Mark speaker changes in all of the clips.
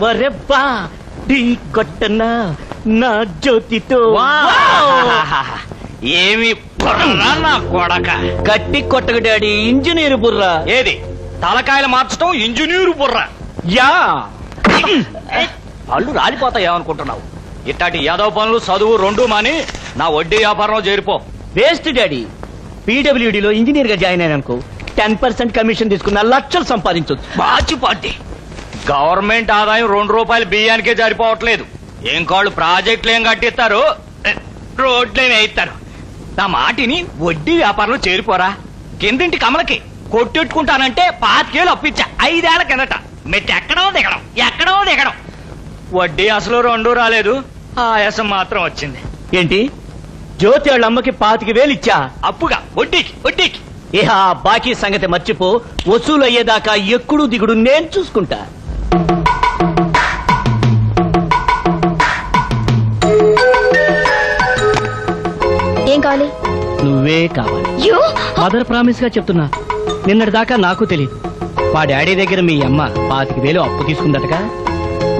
Speaker 1: వరెవ్వా? ఢీ కొట్టనా నా జ్యోతితో.
Speaker 2: ఏమి బుర్రా నా కొడక?
Speaker 1: గట్టి కొట్టకు డాడీ ఇంజనీర్ బుర్రా.
Speaker 2: ఏది? తలకాయలు మార్చడం ఇంజనీరు బుర్ర.
Speaker 1: యా!
Speaker 2: పళ్ళు రాలిపోతాయి ఏమనుకుంటున్నావు? ఇట్లాంటి యాదవ పనులు చదువు రెండు మాని నా వడ్డీ వ్యాపారంలో చేరిపో.
Speaker 1: Waste daddy. పీడబ్ల్యూడి లో ఇంజనీర్గా జాయిన్ అయినానుకో టెన్ పర్సెంట్ కమిషన్ తీసుకున్న లక్షలు సంపాదించవచ్చు
Speaker 2: బాచిపాటి గవర్నమెంట్ ఆదాయం రెండు రూపాయలు బియ్యానికే సరిపోవట్లేదు. ఏం కాళ్ళు ప్రాజెక్టులు ఏం కట్టిస్తారు? రోడ్లేమి వేయిస్తారు. నా మాటిని వడ్డీ వ్యాపారంలో చేరిపోరా. కిందింటి కమలకి కొట్టెట్టుకుంటానంటే పాతికేలు అప్పించా ఐదేళ్ళ కిందట. మెట్టి ఎక్కడో దిగడం ఎక్కడో దిగడం. వడ్డీ అసలు రెండు రాలేదు. ఆయాసం మాత్రం వచ్చింది.
Speaker 1: ఏంటి? జ్యోతి వాళ్ళ అమ్మకి పాతిక వేలు ఇచ్చా?
Speaker 2: అప్పుగా వడ్డీకి వడ్డీకి.
Speaker 1: ఇహ బాకీ సంగతి మర్చిపో. వసూలు అయ్యేదాకా ఎక్కుడు దిగుడు నేను చూసుకుంటా.
Speaker 3: ఏం కావాలి?
Speaker 1: నువ్వే కావాలి.
Speaker 3: యో!
Speaker 1: మదర్ ప్రామిస్గా చెప్తున్నా. నిన్నటి దాకా నాకు తెలియదు మా డాడీ దగ్గర మీ అమ్మ పాతిక వేలు అప్పు తీసుకుందటగా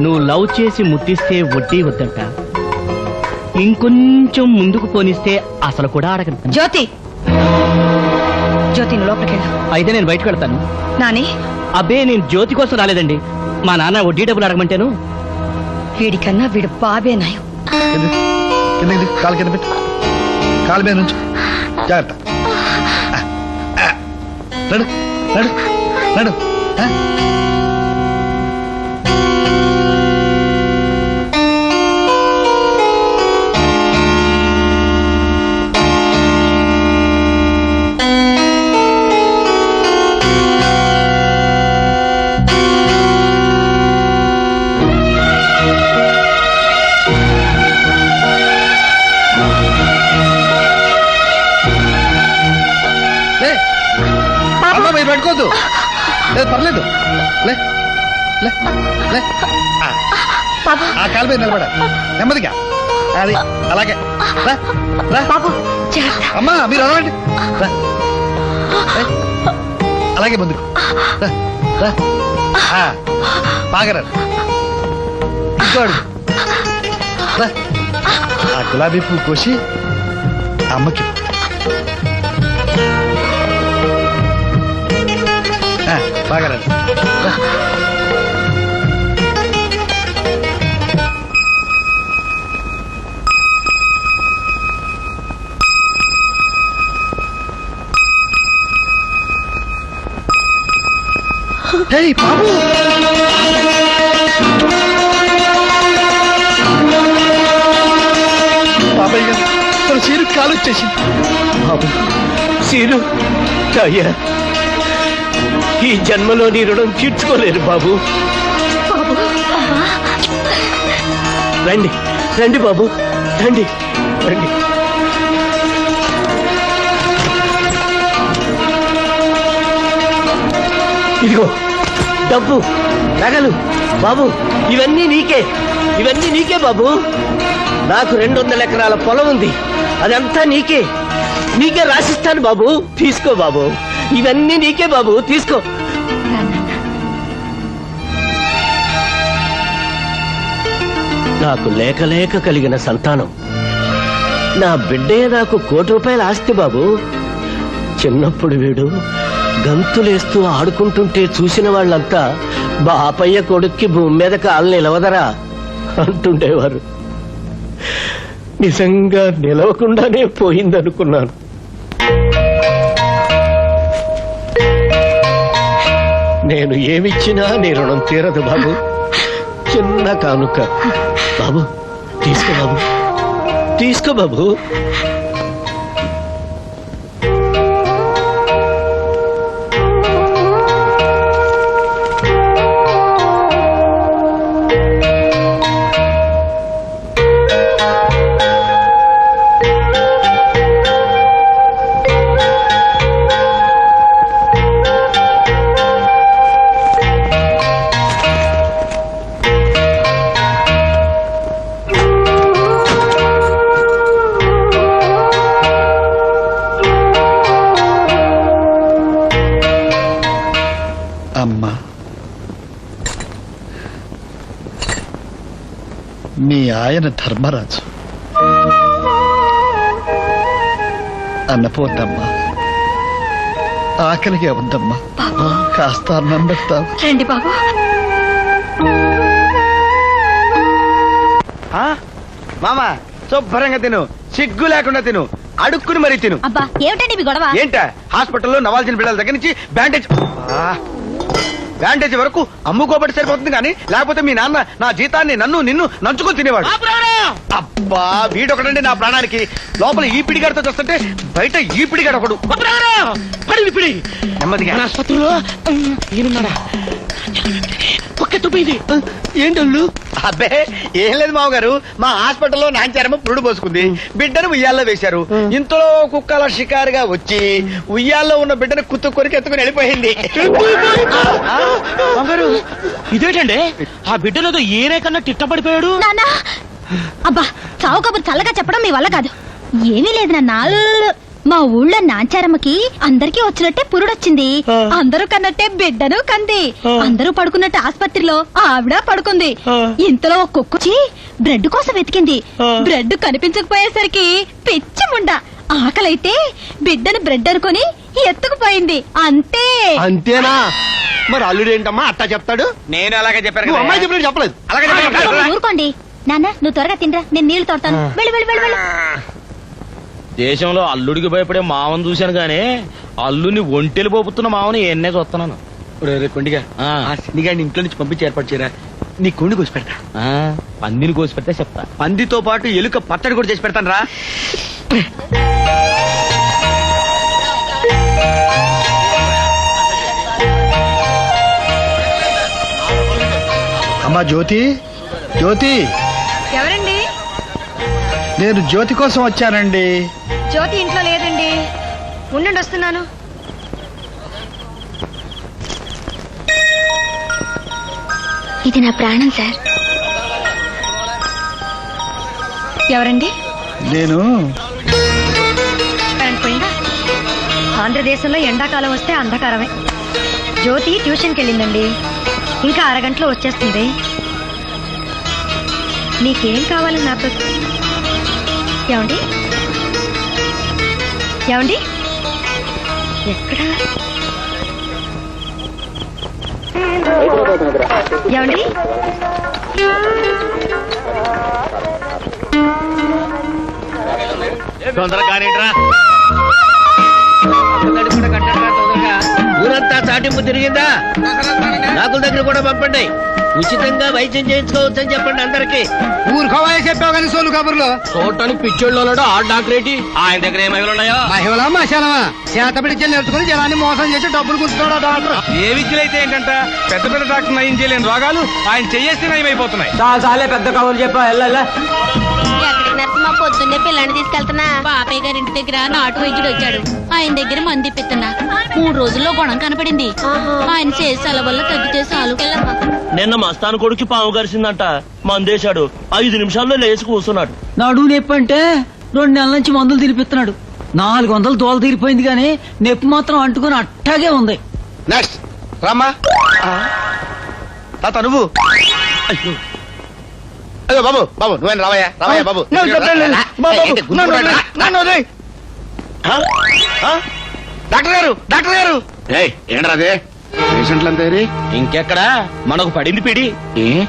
Speaker 1: నువ్వు లవ్ చేసి ముట్టిస్తే వడ్డీ వద్దంట. ఇంకొంచెం ముందుకు పోనిస్తే అసలు కూడా అడగను
Speaker 3: జ్యోతి! జ్యోతి లోపలికి వెళ్ళు.
Speaker 1: అయితే నేను బయటకు వెళ్తాను.
Speaker 3: నాని?
Speaker 1: అబ్బే నేను జ్యోతి కోసం రాలేదండి. మా నాన్న వడ్డీ డబ్బులు అడగమంటాను.
Speaker 3: వీడికన్నా వీడు బాబే నయం
Speaker 4: కింద కింద కింద కాలు కింద పెట్టు. కాలు మీద నుంచి. జాగ్రత్త. నడు నడు పర్లేదు. లే లే లే. ఆ, కాలు మీద నిలబడ. నెమ్మదిగా. అది అలాగే. అమ్మా మీరు ఏయ్, అలాగే ముందుకు. బాగా రా. ఇంకో అడుగు. రా. ఆ గులాబీ పువ్వు కోసి అమ్మకి. బాగా రండి రా. ఏయ్ బాబు. బాబాయ్ గారు మన సీరు కాలు వచ్చేసింది
Speaker 1: బాబు సీను అయ్యా. ఈ జన్మలో నీ రుణం తీర్చుకోలేరు బాబు. రండి రండి బాబు రండి రండి. ఇదిగో డబ్బు నగలు బాబు ఇవన్నీ నీకే ఇవన్నీ నీకే బాబు. నాకు రెండు వందల ఎకరాల పొలం ఉంది అదంతా నీకే. నీకే రాసిస్తాను బాబు. తీసుకో బాబు. ఇవన్నీ నీకే బాబు తీసుకో. నాకు లేక లేక కలిగిన సంతానం. నా బిడ్డే నాకు కోటి రూపాయల ఆస్తి బాబు. చిన్నప్పుడు వీడు గంతులేస్తూ ఆడుకుంటుంటే చూసిన వాళ్ళంతా బాపయ్య కొడుక్కి భూమి మీద కాలు నిలవదరా అంటుండేవారు. నిజంగా నిలవకుండానే పోయిందనుకున్నాను. నేను ఏమిచ్చినా నీ రుణం తీరదు బాబు. చిన్న కానుక. బాబు తీసుకో బాబు. తీసుకో బాబు.
Speaker 4: అమ్మా. మీ ఆయన ధర్మరాజు. అన్నపోద్దమ్మా. ఆకలిగా ఉందమ్మా. కాస్త అన్నం పెడతావు.
Speaker 3: రండి బాబు.
Speaker 5: మామ శుభ్రంగా తిను. సిగ్గు లేకుండా తిను. అడుక్కుని మరీ తిను.
Speaker 3: అబ్బా ఏమిటండి మీ గొడవ?
Speaker 5: ఏంట? హాస్పిటల్లో నవాల్సిన బిడ్డల దగ్గర నుంచి బ్యాండేజ్ బ్యాండేజ్ వరకు అమ్ముకోబట్టి సరిపోతుంది కానీ లేకపోతే మీ నాన్న నా జీతాన్ని నన్ను నిన్ను నంచుకొని తినేవాడు. అబ్బా వీడొకడండి నా ప్రాణానికి. లోపల ఈ పిడిగాడితో చూస్తుంటే బయట ఈ పిడిగాడు ఒకడు నెమ్మదిగా.
Speaker 1: తుప్పింది ఏంటల్లు
Speaker 5: అబ్బే ఏం లేదు మామగారు. మా హాస్పిటల్లో నాంచారమ్మ పురుడు పోసుకుంది. బిడ్డను ఉయ్యాల్లో వేశారు. ఇంతలో కుక్కల షికారుగా వచ్చి ఉయ్యాల్లో ఉన్న బిడ్డను కుత్తు కొరికి ఎత్తుకుని వెళ్ళిపోయింది. మామగారు
Speaker 2: ఇదేంటండి? ఆ బిడ్డలతో ఏరే కన్నా తిట్టపడిపోయాడు
Speaker 3: నాన్నా అబ్బా చావు కబురు చల్లగా చెప్పడం మీ వల్ల కాదు. ఏమీ లేదు నాన్న మా ఊళ్ళో నాంచారమ్మకి అందరికీ వచ్చినట్టే పురుడొచ్చింది. అందరూ కన్నట్టే బిడ్డను కంది. అందరూ పడుకున్నట్టు ఆసుపత్రిలో ఆవిడ పడుకుంది. ఇంతలో ఒక కుక్కొచ్చి బ్రెడ్ కోసం వెతికింది. బ్రెడ్ కనిపించకపోయేసరికి పిచ్చి ముండ. ఆకలైతే బిడ్డను బ్రెడ్ అనుకొని ఎత్తుకుపోయింది. అంతే.
Speaker 1: అంతేనా? మరి అల్లుడు ఏంటమ్మా అట్టా చెప్తాడు?
Speaker 5: నేను అలాగే చెప్పాను.
Speaker 1: అమ్మాయి చెప్పినట్టు చెప్పలేదు.
Speaker 5: అలాగే.
Speaker 3: ఊరుకోండి. నాన్న నువ్వు త్వరగా తినరా నేను నీళ్ళు తోడతాను. వెళ్ళి వెళ్ళి వెళ్ళి వెళ్ళి.
Speaker 2: దేశంలో అల్లుడికి భయపడే మావని చూశాను గానీ అల్లుని ఒంటెలు పోపుతున్న మావని ఎన్నే చూస్తున్నాను.
Speaker 5: కొండిగా.
Speaker 2: ఆ.
Speaker 5: ఇంట్లో నుంచి పంపించి ఏర్పాటు చేయరా? నీ కొండి కోసి పెడతా.
Speaker 2: ఆ, పందిని కోసి పెడితే చెప్తా.
Speaker 5: పందితో పాటు ఎలుక పచ్చడి కూడా చేసి పెడతాను రా.
Speaker 4: అమ్మా జ్యోతి. జ్యోతి.
Speaker 3: ఎవరండి?
Speaker 4: నేను జ్యోతి కోసం వచ్చానండి.
Speaker 3: జ్యోతి ఇంట్లో లేదండి. ఉండండి వస్తున్నాను. ఇది నా ప్రాణం సార్. ఎవరండి?
Speaker 4: నేను.
Speaker 3: పోయిందా ఆంధ్రదేశంలో ఎండాకాలం వస్తే అంధకారమే. జ్యోతి ట్యూషన్కి వెళ్ళిందండి ఇంకా అరగంటలో వచ్చేస్తుంది. నీకేం కావాలి నాతో? ఏమండి? ఏమండి? ఎక్కడ? ఏమండి?
Speaker 2: తొందరగా
Speaker 1: ఊరంతా చాటింపు తిరిగిందా? డాకుల దగ్గర కూడా పంపండి. ఉచితంగా వైద్యం చేయించుకోవచ్చు అని చెప్పండి అందరికి.
Speaker 5: ఊరుకోవాలని చెప్పావు కానీ సోలు కబుర్లో.
Speaker 2: చూడటానికి పిచ్చోళ్ళు ఆ డాక్టర్ ఏంటి ఆయన దగ్గర ఏమై ఉన్నాయో?
Speaker 5: మహిళ మశాలమా? చేత పిడిచి నేర్చుకుని జనాన్ని మోసం చేసి డబ్బులు గుర్తున్నాడు డాక్టర్. ఏ విద్యలైతే ఏంటంట? పెద్ద పెద్ద డాక్టర్ నయం చేయలేని రోగాలు ఆయన చేయేస్తే నయమైపోతున్నాయి.
Speaker 6: ఎక్కడికి నరసింహ పొద్దున్నే పిల్లని తీసుకెళ్తున్నా. బాపయ్య గారి ఇంటి దగ్గర నాటు వైద్యుడు వచ్చాడు. ఆయన దగ్గర మంది ఇప్పిస్తున్నా. మూడు రోజుల్లో గుణం కనపడింది. ఆయన చేసి సెలవుల్లో తగ్గితే చాలు.
Speaker 7: నిన్న మస్తాన్ కొడుకు పాము కరిసిందంట. మందేశాడు. ఐదు నిమిషాల్లో లేచి కూర్చున్నాడు.
Speaker 8: నడువు నొప్పి అంటే రెండు నెలల నుంచి మందులు తినిపిస్తున్నాడు నాలుగు వందలు దోల తీరిపోయింది కానీ నొప్పి మాత్రం అంటుకుని అట్టాగే ఉంది.
Speaker 5: నెక్స్ట్ రామ్మా. తాత నువ్వు? అయ్యో. బాబు బాబు నువ్వేనా రావయ్యా? రావయ్యా బాబు. ఏంటి? ఆ? ఆ? డాక్టర్ గారు డాక్టర్ గారు. ఏంట్రా అదే? పేషెంట్లు అంతా
Speaker 2: ఇంకెక్కడ? మనకు పడింది పిడి.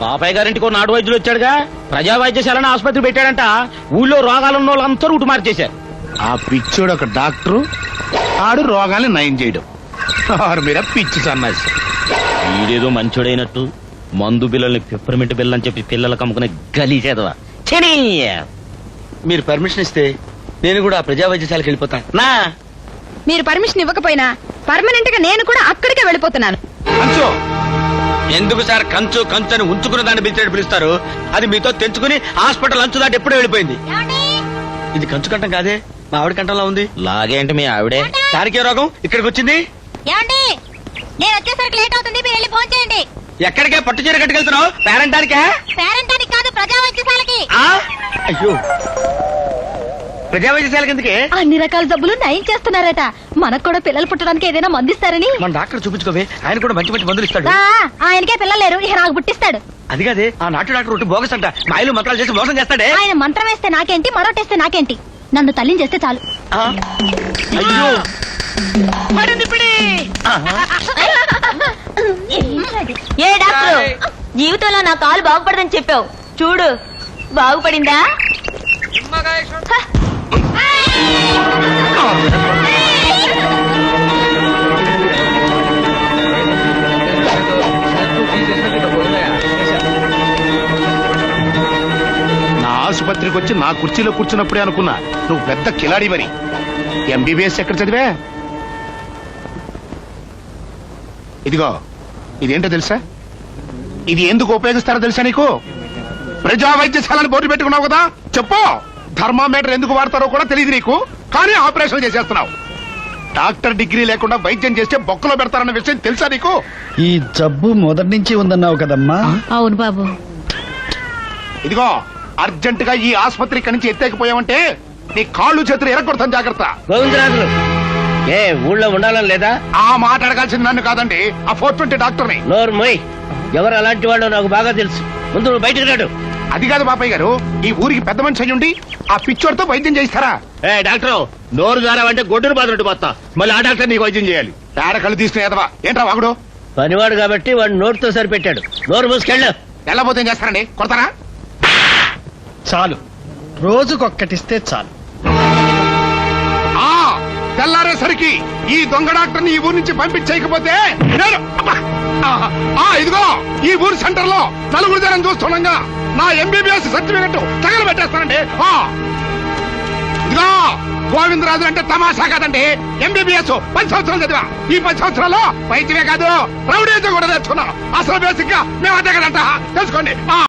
Speaker 2: పాపయ్య గారింటికి ఓ నాటు వైద్యులు వచ్చాడుగా. ప్రజా వైద్యశాలని ఆసుపత్రి పెట్టాడంట. ఊళ్ళో రోగాలున్న వాళ్ళంతా రూటు మార్చేశారు.
Speaker 4: ఆ పిచ్చోడు ఒక డాక్టరు. ఆడు రోగాల్ని నయం చేయడం. ఆరు మీద పిచ్చి సన్నాసి.
Speaker 2: వీడేదో మంచోడైనట్టు. మందు బిల్లల్ని పిప్పరమింటి బిల్ల అని చెప్పి పిల్లలకు అమ్ముకునే గలీసేదవా చెనీ
Speaker 5: మీరు పర్మిషన్ ఇస్తే నేను కూడా ఆ ప్రజా వైద్యశాలకు వెళ్ళిపోతాను.
Speaker 2: నా!
Speaker 3: మీరు పర్మిషన్ ఇవ్వకపోయినా పర్మనెంట్గా నేను కూడా అక్కడికే వెళ్ళిపోతున్నాను.
Speaker 5: కంచు! ఎందుకు సార్ కంచు కంచు అని ఉంచుకున్న దాన్ని పిలిచేట్టు పిలుస్తారు? అది మీతో తెంచుకుని హాస్పిటల్ అంచు దాటి ఎప్పుడూ వెళ్ళిపోయింది. ఇది కంచు కంఠం కాదే? మా ఆవిడ కంఠంలో ఉంది.
Speaker 2: లాగేంటి మీ ఆవిడే?
Speaker 5: దానికే రోగం? ఇక్కడికి వచ్చింది?
Speaker 6: ఏమండి? నేను వచ్చేసరికి లేట్ అవుతుంది మీరు వెళ్ళి ఫోన్ చేయండి.
Speaker 5: ఎక్కడికే పట్టు చీర కట్టుకెళ్తున్నావు? పేరంటానికే?
Speaker 6: పేరెంటానికి కాదు ప్రజా వైద్యశాలకి
Speaker 5: ఆ? అయ్యో. ప్రజా వైద్యశాలకి ఎందుకే?
Speaker 3: అన్ని రకాల జబ్బులు నయం చేస్తున్నారట. మనకు కూడా పిల్లలు పుట్టడానికి ఏదైనా మందిస్తారని.
Speaker 5: మన డాక్టర్ చూపించుకోవే. ఆయన కూడా మంచి మంచి మందులు ఇస్తాడు.
Speaker 3: ఆయనకే పిల్లలు లేరు. ఇక నాకు పుట్టిస్తాడు.
Speaker 5: అది కాదే ఆ నాటు డాక్టర్ ఒకటి బోగస్ అంట. మాయలు మంత్రాలు చేసి మోసం చేస్తాడే?
Speaker 3: ఆయన మంత్రం వేస్తే నాకేంటి మరొటేస్తే నాకేంటి? నన్ను తల్లిని చేస్తే చాలు?
Speaker 5: అయ్యో.
Speaker 6: ఏ డాక్టర్? జీవితంలో నా కాలు బాగుపడదని చెప్పావు. చూడు బాగుపడిందా?
Speaker 9: నా ఆసుపత్రికి వచ్చి నా కుర్చీలో కూర్చున్నప్పుడే అనుకున్నా. నువ్వు పెద్ద కిలాడివని ఎంబీబీఎస్ ఎక్కడ చదివా? ఇదిగో ఇదేంటో తెలుసా? ఇది ఎందుకు ఉపయోగిస్తారో తెలుసా నీకు? ప్రజా వైద్యశాలని బోర్డు పెట్టుకున్నావు కదా? చెప్పు. థర్మామీటర్ ఎందుకు వాడతారో కూడా తెలియదు నీకు. కానీ ఆపరేషన్ చేసేస్తున్నావు. డాక్టర్ డిగ్రీ లేకుండా వైద్యం చేస్తే బొక్కలో పెడతారన్న విషయం తెలుసా నీకు?
Speaker 4: ఈ జబ్బు మొదటి నుంచి ఉందన్నావు కదమ్మా.
Speaker 6: అవును బాబు.
Speaker 9: ఇదిగో అర్జెంట్గా ఈ ఆసుపత్రి ఇక్కడి నుంచి ఎత్తేకపోయావంటే నీ కాళ్ళు చేతులు ఎరగొడతాను జాగ్రత్త.
Speaker 1: గోవిందరాజులు ఏ ఊళ్ళో ఉండాలని లేదా?
Speaker 9: ఆ మాట అడగాల్సింది నన్ను కాదండి. ఆ ఫోర్ ట్వంటీ డాక్టర్ని.
Speaker 1: నోరు మొయ్. ఎవరు అలాంటి వాళ్ళు నాకు బాగా తెలుసు. ముందు నువ్వు బయటకు రాడు.
Speaker 9: అది కాదు బాబాయ్ గారు ఈ ఊరికి పెద్ద మనిషి అయ్యుండి ఆ పిచ్చోడితో వైద్యం చేయిస్తారా?
Speaker 1: ఏ డాక్టర్ నోరు జారావంటే గొడ్డును బాధలు పోతా.
Speaker 9: మళ్ళీ ఆ డాక్టర్ నీకు వైద్యం చేయాలి. పేడ కళ్ళు తీసుకునే ఎదవా? ఏంట్రా వాగుడు?
Speaker 1: పనివాడు కాబట్టి వాడు నోటితో సరిపెట్టాడు. నోరు మూసుకెళ్ళు.
Speaker 9: వెళ్ళబోతే ఏం చేస్తారండి? కొడతారా?
Speaker 4: చాలు. రోజుకొక్కటిస్తే చాలు.
Speaker 9: తెల్లారేసరికి ఈ దొంగ డాక్టర్ని ఈ ఊరు నుంచి పంపించేయకపోతే నేను అబ్బా! ఆ ఇదిగో! ఈ ఊరు సెంటర్లో నలుగురు జనం చూస్తుండగా నా ఎంబీబీఎస్ సర్టిఫికెట్ తగల పెట్టేస్తానండి. ఆ! ఇదిగో! గోవిందరాజు అంటే తమాషా కాదండి. ఎంబీబీఎస్ పది సంవత్సరాలు చదివా. ఈ పది సంవత్సరాల్లో వైద్యమే కాదు రౌడీతో కూడా తెచ్చుకున్నాం అసలు బేసిక్గా మేము అదే కదంట. తెలుసుకోండి. ఆ!